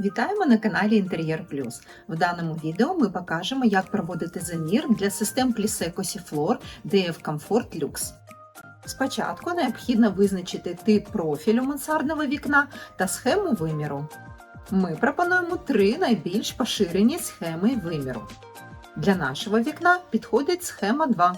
Вітаємо на каналі Інтер'єр Плюс. В даному відео ми покажемо, як проводити замір для систем плісе Cosiflor DF Comfort Lux. Спочатку необхідно визначити тип профілю мансардного вікна та схему виміру. Ми пропонуємо три найбільш поширені схеми виміру. Для нашого вікна підходить схема 2.